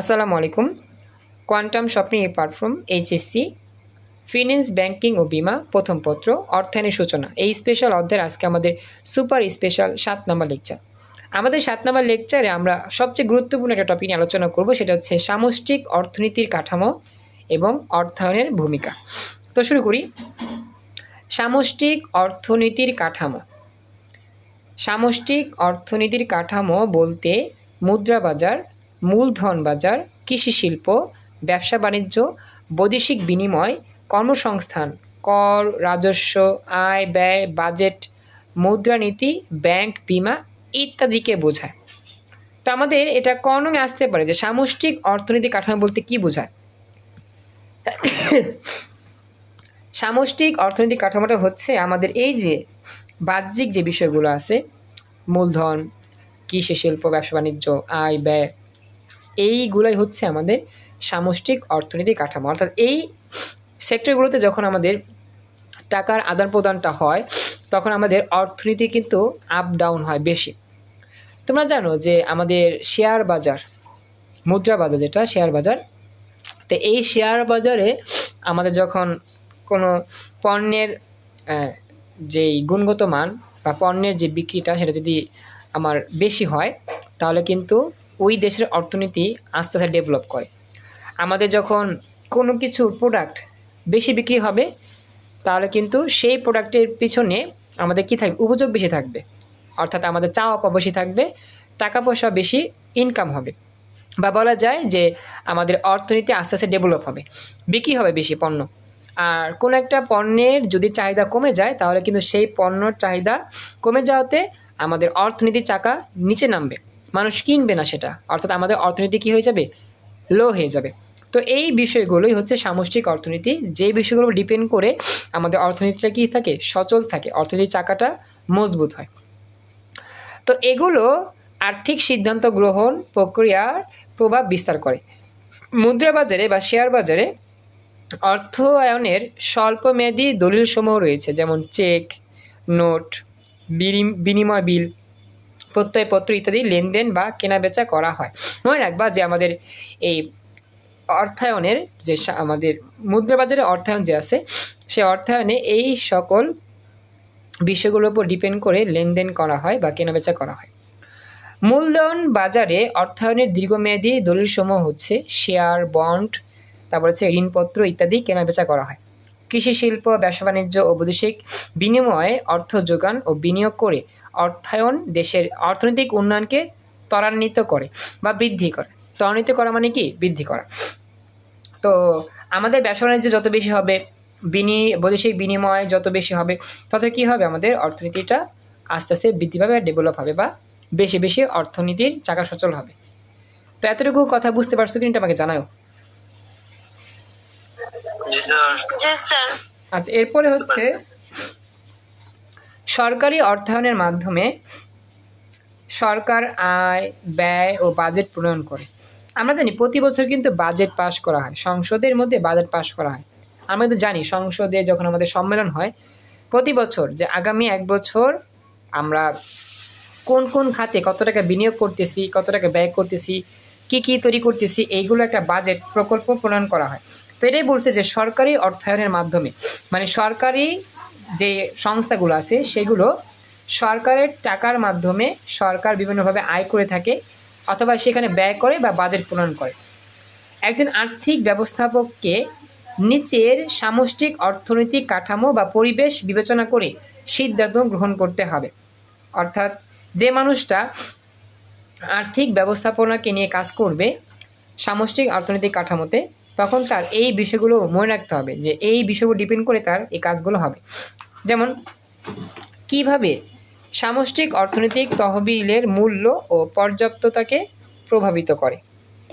আসসালামু আলাইকুম। কোয়ান্টাম স্বপ্নে এই প্ল্যাটফর্ম এইচএসসি ফিন্যান্স ব্যাংকিং ও বিমা, প্রথম পত্র, অর্থায়নের সূচনা। এই স্পেশাল অধ্যায়ের আজকে আমাদের সুপার স্পেশাল সাত নম্বর লেকচার আমাদের সাত নম্বর লেকচারে আমরা সবচেয়ে গুরুত্বপূর্ণ একটা টপিক নিয়ে আলোচনা করব, সেটা হচ্ছে সামষ্টিক অর্থনীতির কাঠামো এবং অর্থায়নের ভূমিকা। তো শুরু করি। সামষ্টিক অর্থনীতির কাঠামো। সামষ্টিক অর্থনীতির কাঠামো বলতে মুদ্রা বাজার মূলধন বাজার কৃষি শিল্প ব্যবসা বাণিজ্য, বৈদেশিক বিনিময়, কর্মসংস্থান, কর, রাজস্ব, আয় ব্যয়, বাজেট, মুদ্রানীতি, ব্যাংক, বিমা ইত্যাদিকে বোঝায়। তো আমাদের এটা কর্ণমে আসতে পারে যে সামষ্টিক অর্থনীতি কাঠামো বলতে কি বোঝায়? সামষ্টিক অর্থনৈতিক কাঠামোটা হচ্ছে আমাদের এই যে বাহ্যিক যে বিষয়গুলো আছে, মূলধন কৃষি শিল্প ব্যবসা বাণিজ্য, আয় ব্যয় এইগুলাই হচ্ছে আমাদের সামষ্টিক অর্থনৈতিক কাঠামো। অর্থাৎ এই সেক্টরগুলোতে যখন আমাদের টাকার আদান প্রদানটা হয়, তখন আমাদের অর্থনীতি কিন্তু আপ ডাউন হয় বেশি। তোমরা জানো যে আমাদের শেয়ার বাজার, মুদ্রা বাজার যেটা শেয়ার বাজার, তো এই শেয়ার বাজারে আমাদের যখন কোনো পণ্যের যেই গুণগত মান বা পণ্যের যে বিক্রিটা, সেটা যদি আমার বেশি হয়, তাহলে কিন্তু ওই দেশের অর্থনীতি আস্তে আস্তে ডেভেলপ করে। আমাদের যখন কোনো কিছুর প্রোডাক্ট বেশি বিক্রি হবে, তাহলে কিন্তু সেই প্রোডাক্টের পিছনে আমাদের কি থাকবে? উপযোগ বেশি থাকবে। অর্থাৎ আমাদের চাওয়া পাওয়া বেশি থাকবে, টাকা পয়সা বেশি ইনকাম হবে। বা বলা যায় যে আমাদের অর্থনীতি আস্তে আস্তে ডেভেলপ হবে। বিক্রি হবে বেশি পণ্য। আর কোনো একটা পণ্যের যদি চাহিদা কমে যায়, তাহলে কিন্তু সেই পণ্যর চাহিদা কমে যাওয়াতে আমাদের অর্থনীতির চাকা নিচে নামবে। মানুষ কিনবে না সেটা। অর্থাৎ আমাদের অর্থনীতি কী হয়ে যাবে? লো হয়ে যাবে। তো এই বিষয়গুলোই হচ্ছে সামষ্টিক অর্থনীতি। যে বিষয়গুলো ডিপেন্ড করে আমাদের অর্থনীতিটা কী থাকে? সচল থাকে। অর্থনীতির চাকাটা মজবুত হয়। তো এগুলো আর্থিক সিদ্ধান্ত গ্রহণ প্রক্রিয়ার প্রভাব বিস্তার করে। মুদ্রা বাজারে বা শেয়ার বাজারে অর্থায়নের স্বল্পমেয়াদী দলিলসমূহ রয়েছে। যেমন চেক নোট বিনিম- বিনিময় বিল প্রত্যয়পত্র, ইত্যাদি লেনদেন বা কেনাবেচা করা হয়। মনে রাখবা যে আমাদের এই অর্থায়নের যে আমাদের মুদ্রা বাজারে অর্থায়ন যে আছে, সে অর্থায়নে এই সকল বিষয়গুলোর উপর ডিপেন্ড করে লেনদেন করা হয় বা কেনাবেচা করা হয়। মূলধন বাজারে অর্থায়নের দীর্ঘমেয়াদী দলিলসমূহ হচ্ছে শেয়ার বন্ড তারপর হচ্ছে ঋণপত্র ইত্যাদি কেনাবেচা করা হয়। কৃষি শিল্প ব্যবসা বাণিজ্য ও বৈদেশিক বিনিময়ে অর্থ যোগান ও বিনিয়োগ করে অর্থায়ন দেশের অর্থনৈতিক উন্নয়নকে ত্বরান্বিত করে বা বৃদ্ধি করে। ত্বরান্বিত করা মানে কি? বৃদ্ধি করা। তো আমাদের ব্যবসা বাণিজ্য যত বেশি হবে, বিনি, বৈদেশিক বিনিময় যত বেশি হবে, তত কি হবে? আমাদের অর্থনীতিটা আস্তে আস্তে বৃদ্ধি পাবে ডেভেলপ হবে বা বেশি বেশি অর্থনীতির চাকা সচল হবে। তো এতটুকু কথা বুঝতে পারছ কিন্তু আমাকে জানাও আচ্ছা এরপরে হচ্ছে সরকারি অর্থায়নের মাধ্যমে সরকার আয় ব্যয় ও বাজেট প্রণয়ন করে। আমরা জানি প্রতি বছর কিন্তু বাজেট পাশ করা হয় সংসদের মধ্যে বাজেট পাশ করা হয়। আমরা তো জানি সংসদে যখন আমাদের সম্মেলন হয় প্রতি বছর যে আগামী এক বছর আমরা কোন কোন খাতে কত টাকা বিনিয়োগ করতেছি কত টাকা ব্যয় করতেছি কি কি তৈরি করতেছি এইগুলো একটা বাজেট প্রকল্প প্রণয়ন করা হয়। এটাই বলছে যে সরকারি অর্থায়নের মাধ্যমে মানে সরকারি যে সংস্থাগুলো আছে সেগুলো সরকারের টাকার মাধ্যমে সরকার বিভিন্নভাবে আয় করে থাকে অথবা সেখানে ব্যয় করে বা বাজেট প্রণয়ন করে। একজন আর্থিক ব্যবস্থাপককে নিচের সামষ্টিক অর্থনৈতিক কাঠামো বা পরিবেশ বিবেচনা করে সিদ্ধান্ত গ্রহণ করতে হবে। অর্থাৎ যে মানুষটা আর্থিক ব্যবস্থাপনাকে নিয়ে কাজ করবে সামষ্টিক অর্থনৈতিক কাঠামোতে তখন তার এই বিষয়গুলো মনে রাখতে হবে যে এই বিষয়গুলো ডিপেন্ড করে তার এই কাজগুলো হবে। যেমন, কীভাবে সামষ্টিক অর্থনৈতিক তহবিলের মূল্য ও পর্যাপ্ততাকে প্রভাবিত করে?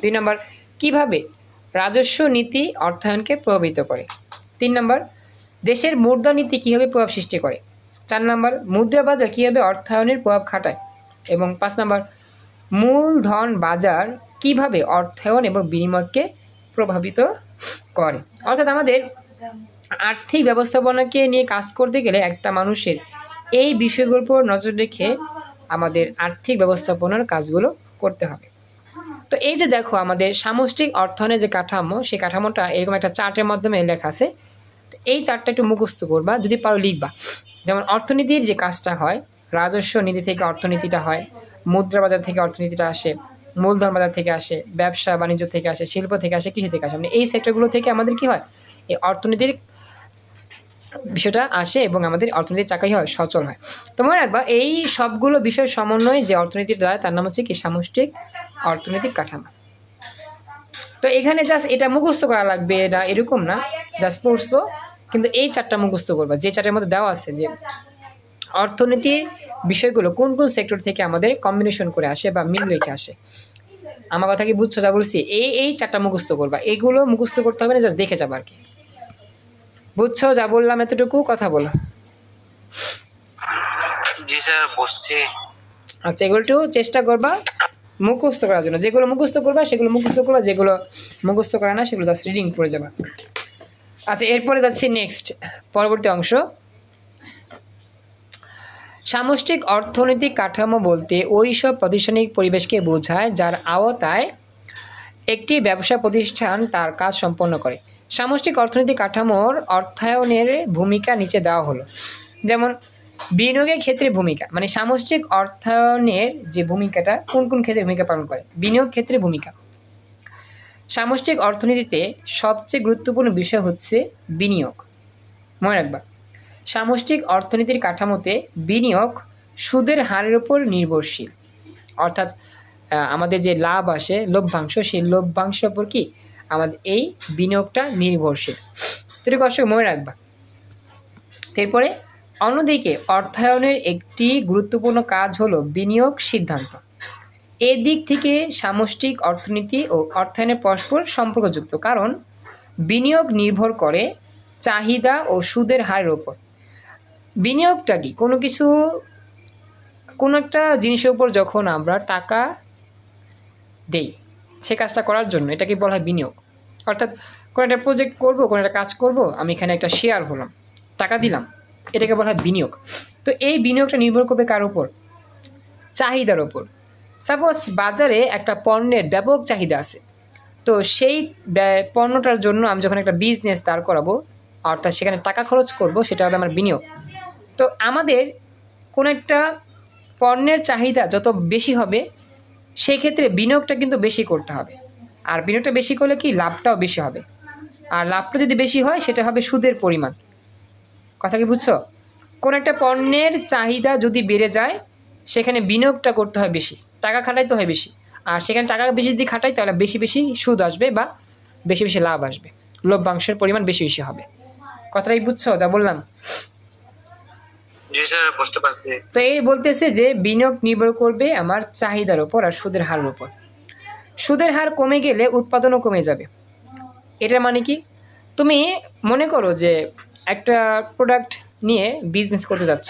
দুই নম্বর, কীভাবে রাজস্ব নীতি অর্থায়নকে প্রভাবিত করে? তিন নম্বর, দেশের মুদ্রানীতি কীভাবে প্রভাব সৃষ্টি করে? চার নম্বর, মুদ্রা বাজার কীভাবে অর্থায়নের প্রভাব খাটায়? এবং পাঁচ নম্বর, মূলধন বাজার কীভাবে অর্থায়ন এবং বিনিময়কে প্রভাবিত করে। অর্থাৎ আমাদের আর্থিক ব্যবস্থাপনাকে নিয়ে কাজ করতে গেলে একটা মানুষের এই বিষয়গুলোর উপর নজর রেখে আমাদের আর্থিক ব্যবস্থাপনার কাজগুলো করতে হবে। তো এই যে দেখো, আমাদের সামষ্টিক অর্থায়নের যে কাঠামো, সেই কাঠামোটা এরকম একটা চার্টের মাধ্যমে লেখা আছে। এই চার্টটা একটু মুখস্থ করবা, যদি পারো লিখবা। যেমন অর্থনীতির যে কাজটা হয়, রাজস্ব নীতি থেকে অর্থনীতিটা হয়, মুদ্রা বাজার থেকে অর্থনীতিটা আসে মূলধন বাজার থেকে আসে, ব্যবসা বাণিজ্য থেকে আসে, শিল্প থেকে আসে, কৃষি থেকে আসে। মানে এই সেক্টরগুলো থেকে আমাদের কি হয়? এই অর্থনীতির বিষয়টা আসে এবং আমাদের অর্থনীতির চাকাই হয়, সচল হয়। তো মনে রাখবা, এই সবগুলো বিষয় সমন্বয়ে যে অর্থনীতির দ্বারা, তার নাম হচ্ছে কি? সামষ্টিক অর্থনৈতিক কাঠামো। তো এখানে জাস্ট এটা মুখস্থ করা লাগবে এটা এরকম না। জাস্ট পড়ছো, কিন্তু এই চারটা মুখস্থ করবা। যে চারটার মধ্যে দেওয়া আছে যে অর্থনীতির বিষয়গুলো কোন কোন সেক্টর থেকে আমাদের কম্বিনেশন করে আসে বা মিল রেখে আসে? আমার কথা কি বুঝছ যা বলছি? এই এই চারটা মুখস্থ করবা। এইগুলো মুখস্থ করতে হবে না জাস্ট দেখে যাবা আর কি। বুঝছ যা বললাম এতটুকু? কথা বলো। জি স্যার আচ্ছা এগুলো একটু চেষ্টা করবা মুখস্থ করার জন্য। যেগুলো মুখস্থ করবা সেগুলো মুখস্থ করবা যেগুলো মুখস্থ করা না সেগুলো জাস্ট রিডিং পড়ে যাবা। আচ্ছা এরপরে যাচ্ছি নেক্সট পরবর্তী অংশ। সামষ্টিক অর্থনৈতিক কাঠামো বলতে ওই সব প্রাতিষ্ঠানিক পরিবেশকে বোঝায় যার আওতায় একটি ব্যবসা প্রতিষ্ঠান তার কাজ সম্পন্ন করে। সামষ্টিক অর্থনৈতিক কাঠামোর অর্থায়নের ভূমিকা নিচে দেওয়া হলো। যেমন, বিনিয়োগের ক্ষেত্রে ভূমিকা মানে সামষ্টিক অর্থায়নের যে ভূমিকাটা, কোন কোন ক্ষেত্রে ভূমিকা পালন করে? বিনিয়োগ ক্ষেত্রে ভূমিকা। সামষ্টিক অর্থনীতিতে সবচেয়ে গুরুত্বপূর্ণ বিষয় হচ্ছে বিনিয়োগ। মনে রাখবা সামষ্টিক অর্থনীতির কাঠামোতে বিনিয়োগ সুদের হারের উপর নির্ভরশীল। অর্থাৎ আমাদের যে লাভ আসে, লভ্যাংশ, সেই লভ্যাংশের উপর কি? আমাদের এই বিনিয়োগটা নির্ভরশীল। তো এটা কষ্ট মনে রাখবা। এরপরে, অন্যদিকে অর্থায়নের একটি গুরুত্বপূর্ণ কাজ হলো বিনিয়োগ সিদ্ধান্ত। এ দিক থেকে সামষ্টিক অর্থনীতি ও অর্থায়নের পরস্পর সম্পর্কযুক্ত। কারণ, বিনিয়োগ নির্ভর করে চাহিদা ও সুদের হারের ওপর বিনিয়োগটা কি? কোনো কিছু, কোনো একটা জিনিসের উপর যখন আমরা টাকা দেই, সে কাজটা করার জন্য এটাকে বলা হয় বিনিয়োগ? অর্থাৎ কোনো একটা প্রজেক্ট করব, কোনো একটা কাজ করব, আমি এখানে একটা শেয়ার হলাম, টাকা দিলাম, এটাকে বলা হয় বিনিয়োগ। তো এই বিনিয়োগটা নির্ভর করবে কার উপর? চাহিদার ওপর সাপোজ বাজারে একটা পণ্যের ব্যাপক চাহিদা আছে, তো সেই পণ্যটার জন্য আমি যখন একটা বিজনেস দাঁড় করাবো, অর্থাৎ সেখানে টাকা খরচ করব, সেটা হবে আমার বিনিয়োগ। তো আমাদের কোনো একটা পণ্যের চাহিদা যত বেশি হবে, সেই ক্ষেত্রে বিনিয়োগটা কিন্তু বেশি করতে হবে। আর বিনিয়োগটা বেশি করলে কি লাভটাও বেশি হবে। আর লাভটা যদি বেশি হয়, সেটা হবে সুদের পরিমাণ। কথা কি বুঝছ? কোন একটা পণ্যের চাহিদা যদি বেড়ে যায়, সেখানে বিনিয়োগটা করতে হয় বেশি, টাকা খাটাইতে হয় বেশি। আর সেখানে টাকা বেশি যদি খাটাই, তাহলে বেশি বেশি সুদ আসবে বা বেশি বেশি লাভ আসবে। লভ্যাংশের পরিমাণ বেশি বেশি হবে। কথাটাই বুঝছ? যা বললাম। তো এই বলতেছে যে বিনিয়োগ নির্ভর করবে আমার চাহিদার ওপর আর সুদের হারের ওপর সুদের হার কমে গেলে উৎপাদনও কমে যাবে। এটা মানে কি? তুমি মনে করো যে একটা প্রোডাক্ট নিয়ে বিজনেস করতে যাচ্ছ।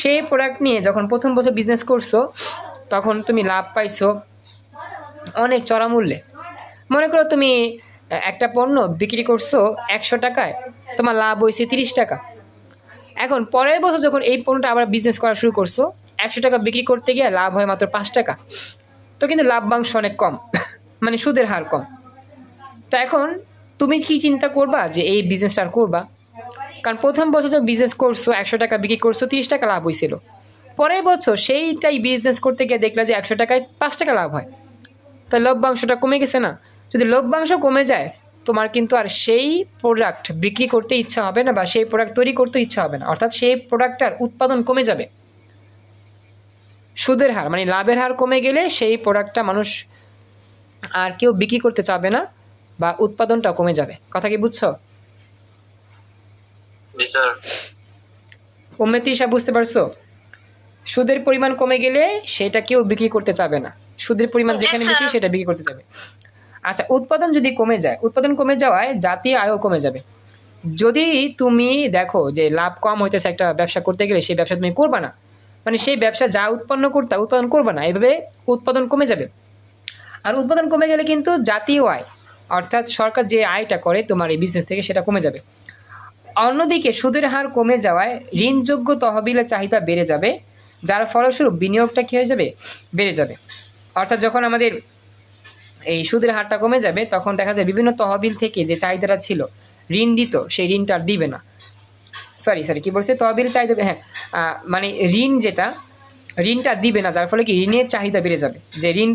সেই প্রোডাক্ট নিয়ে যখন প্রথম বছর বিজনেস করছ, তখন তুমি লাভ পাইছো অনেক চড়া মূল্যে। মনে করো তুমি একটা পণ্য বিক্রি করছ একশো টাকায়, তোমার লাভ হয়েছে তিরিশ টাকা। এখন পরের বছর যখন এই পণ্যটা আবার বিজনেস করা শুরু করছ, একশো টাকা বিক্রি করতে গিয়ে লাভ হয় মাত্র পাঁচ টাকা। তো কিন্তু লাভবাংশ অনেক কম মানে সুদের হার কম। তো এখন তুমি কি চিন্তা করবা যে এই বিজনেসটা আর করবা? কারণ প্রথম বছর যখন বিজনেস করছ, একশো টাকা বিক্রি করছ, তিরিশ টাকা লাভ হয়েছিল পরের বছর সেইটাই বিজনেস করতে গিয়ে দেখলা যে একশো টাকায় পাঁচ টাকা লাভ হয়। তো লভ্যাংশটা কমে গেছে না? যদি লভ্যাংশ কমে যায় তোমার কিন্তু আর সেই প্রোডাক্ট বিক্রি করতে ইচ্ছা হবে না বা সেই প্রোডাক্ট তৈরি করতে ইচ্ছা হবে না। অর্থাৎ সেই প্রোডাক্টটার উৎপাদন কমে যাবে। সুদের হার মানে লাভের হার কমে গেলে সেই প্রোডাক্টটা মানুষ আর কেউ বিক্রি করতে চাবে না বা উৎপাদনটা কমে যাবে। কথা কি বুঝছ? স্যার। বুঝতে পারছ? সুদের পরিমাণ কমে গেলে সেটা কেউ বিক্রি করতে চাবে না। সুদের পরিমাণ যেখানে বেশি সেটা বিক্রি করতে যাবে আচ্ছা উৎপাদন যদি কমে যায়, উৎপাদন কমে যাওয়ায় জাতীয় আয়ও কমে যাবে। যদি তুমি দেখো যে লাভ কম হইতেছে একটা ব্যবসা করতে গেলে, সেই ব্যবসা তুমি করবা না। মানে সেই ব্যবসা যা উৎপন্ন করতে, উৎপাদন করবে না এভাবে উৎপাদন কমে যাবে। আর উৎপাদন কমে গেলে কিন্তু জাতীয় আয়, অর্থাৎ সরকার যে আয়টা করে তোমার এই বিজনেস থেকে, সেটা কমে যাবে। অন্যদিকে সুদের হার কমে যাওয়ায় ঋণযোগ্য তহবিলের চাহিদা বেড়ে যাবে, যার ফলস্বরূপ বিনিয়োগটা কী হয়ে যাবে? বেড়ে যাবে। অর্থাৎ যখন আমাদের এই সুদের হারটা কমে যাবে, তখন দেখা যায় বিভিন্ন তহবিল থেকে যে চাহিদাটা ছিল, ঋণ দিত, সেই ঋণটা আর দিবে না। সরি সরি কি বলছে? তহবিল চাহিদা হ্যাঁ মানে ঋণ যেটা, ঋণটা দিবে না, যার ফলে কি ঋণের চাহিদা বেড়ে যাবে। যে ঋণ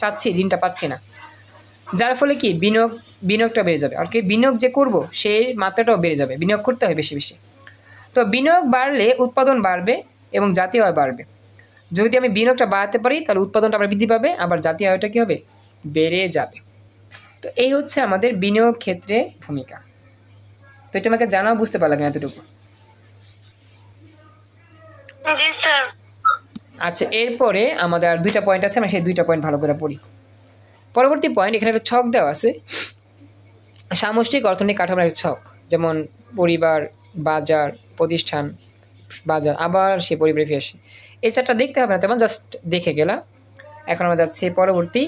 চাচ্ছি, ঋণটা পাচ্ছি না। যার ফলে কি বিনিয়োগ, বিনিয়োগটা বেড়ে যাবে। আর কি বিনিয়োগ যে করব, সেই মাত্রাটাও বেড়ে যাবে। বিনিয়োগ করতে হয় বেশি বেশি। তো বিনিয়োগ বাড়লে উৎপাদন বাড়বে এবং জাতীয় আয় বাড়বে। যদি আমি বিনিয়োগটা বাড়াতে পারি, তাহলে উৎপাদনটা আবার বৃদ্ধি পাবে। আবার জাতীয় আয়টা কী হবে? বেড়ে যাবে। তো এই হচ্ছে আমাদের বিনিয়োগ ক্ষেত্রে ভূমিকা। তো এটা আমাকে জানাও বুঝতে পারলাম এতটুকু। জি স্যার। আচ্ছা এরপরে আমাদের আর দুইটা পয়েন্ট আছে আমরা সেই দুইটা পয়েন্ট ভালো করে পড়ি। পরবর্তী পয়েন্ট এখানে একটা ছক দেওয়া আছে। সামষ্টিক অর্থনৈতিক কাঠামোর একটা ছক যেমন পরিবার বাজার প্রতিষ্ঠান বাজার আবার সে পরিবারে ফিরে আসে এই চারটা দেখতে হবে না তেমন জাস্ট দেখে গেলাম। এখন আমরা যাচ্ছি পরবর্তী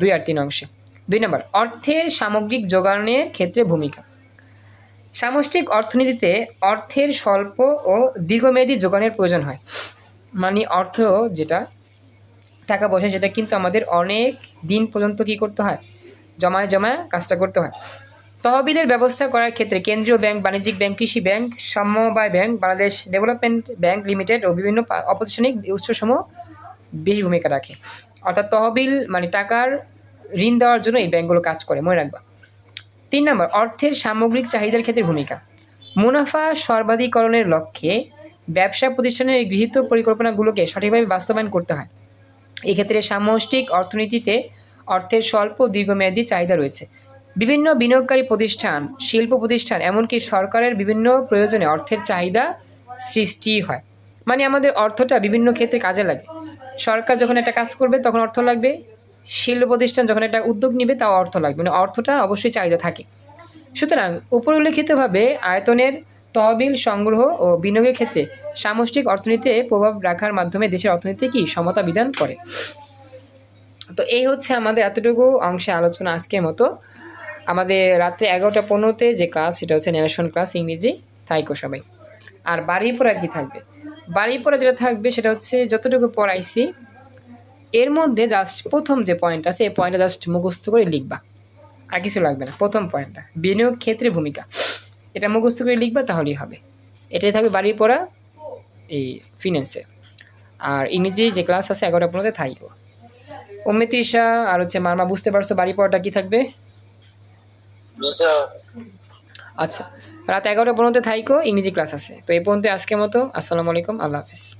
দুই আর তিন অংশে। দুই নম্বর, অর্থের সামগ্রিক যোগানের ক্ষেত্রে ভূমিকা। সামষ্টিক অর্থনীতিতে অর্থের স্বল্প ও দীর্ঘমেয়াদী যোগানের প্রয়োজন হয়। মানে অর্থ যেটা, টাকা পয়সা সেটা কিন্তু আমাদের অনেক দিন পর্যন্ত কি করতে হয়? জমায় জমায় কাজটা করতে হয়। তহবিলের ব্যবস্থা করার ক্ষেত্রে কেন্দ্রীয় ব্যাংক, বাণিজ্যিক ব্যাংক, কৃষি ব্যাংক, সমবায় bank, Bangladesh development bank limited ও বিভিন্ন অপ্রতিষ্ঠানিক উৎসসমূহ বেশি ভূমিকা রাখে। অর্থাৎ তহবিল মানে টাকার ঋণ দেওয়ার জন্য এই ব্যাংকগুলো কাজ করে, মনে রাখবা। তিন নম্বর, অর্থের সামগ্রিক চাহিদার ক্ষেত্রে ভূমিকা। মুনাফা সর্বাধিকরণের লক্ষ্যে ব্যবসা প্রতিষ্ঠানের গৃহীত পরিকল্পনাগুলোকে সঠিকভাবে বাস্তবায়ন করতে হয়। এক্ষেত্রে সামষ্টিক অর্থনীতিতে অর্থের স্বল্প দীর্ঘমেয়াদী চাহিদা রয়েছে। বিভিন্ন বিনিয়োগকারী প্রতিষ্ঠান, শিল্প প্রতিষ্ঠান, এমনকি সরকারের বিভিন্ন প্রয়োজনে অর্থের চাহিদা সৃষ্টি হয়। মানে আমাদের অর্থটা বিভিন্ন ক্ষেত্রে কাজে লাগে। সরকার যখন একটা কাজ করবে, তখন অর্থ লাগবে। শিল্প প্রতিষ্ঠান যখন একটা উদ্যোগ নিবে, তাও অর্থ লাগবে। মানে অর্থটা অবশ্যই চাহিদা থাকে। সুতরাং উপর উল্লেখিতভাবে আয়তনের তহবিল সংগ্রহ ও বিনিয়োগের ক্ষেত্রে সামষ্টিক অর্থনীতিতে প্রভাব রাখার মাধ্যমে দেশের অর্থনীতি কি সমতা বিধান করে? তো এই হচ্ছে আমাদের এতটুকু অংশে আলোচনা আজকের মতো। আমাদের রাত্রে এগারোটা পনেরোতে যে ক্লাস, সেটা হচ্ছে ন্যারেশন ক্লাস ইংরেজি থাইকো সবাই। আর বাড়ির বাড়ি পড়া কি থাকবে? বাড়ি পড়া যেটা থাকবে সেটা হচ্ছে যতটুকু পড়াইছি এর মধ্যে জাস্ট প্রথম যে পয়েন্ট আছে এই পয়েন্টটা জাস্ট মুখস্থ করে লিখবা। আর কিছু লাগবে না প্রথম পয়েন্টটা বিনিয়োগ ক্ষেত্রে ভূমিকা। এটা মুখস্থ করে লিখবা তাহলেই হবে। এটাই থাকবে বাড়ি পড়া এই ফিনান্সে আর ইংরেজি যে ক্লাস আছে এগারোটা পনেরোতে থাকব তৃষা আর হচ্ছে মারমা বুঝতে পারছ বাড়ি পড়াটা কি থাকবে? আচ্ছা। রাত এগারোটা পর্যন্ত থাইকো, ইংরেজি ক্লাস আছে। তো এই পর্যন্ত আজকের মতো। আসসালামু আলাইকুম, আল্লাহ হাফিজ।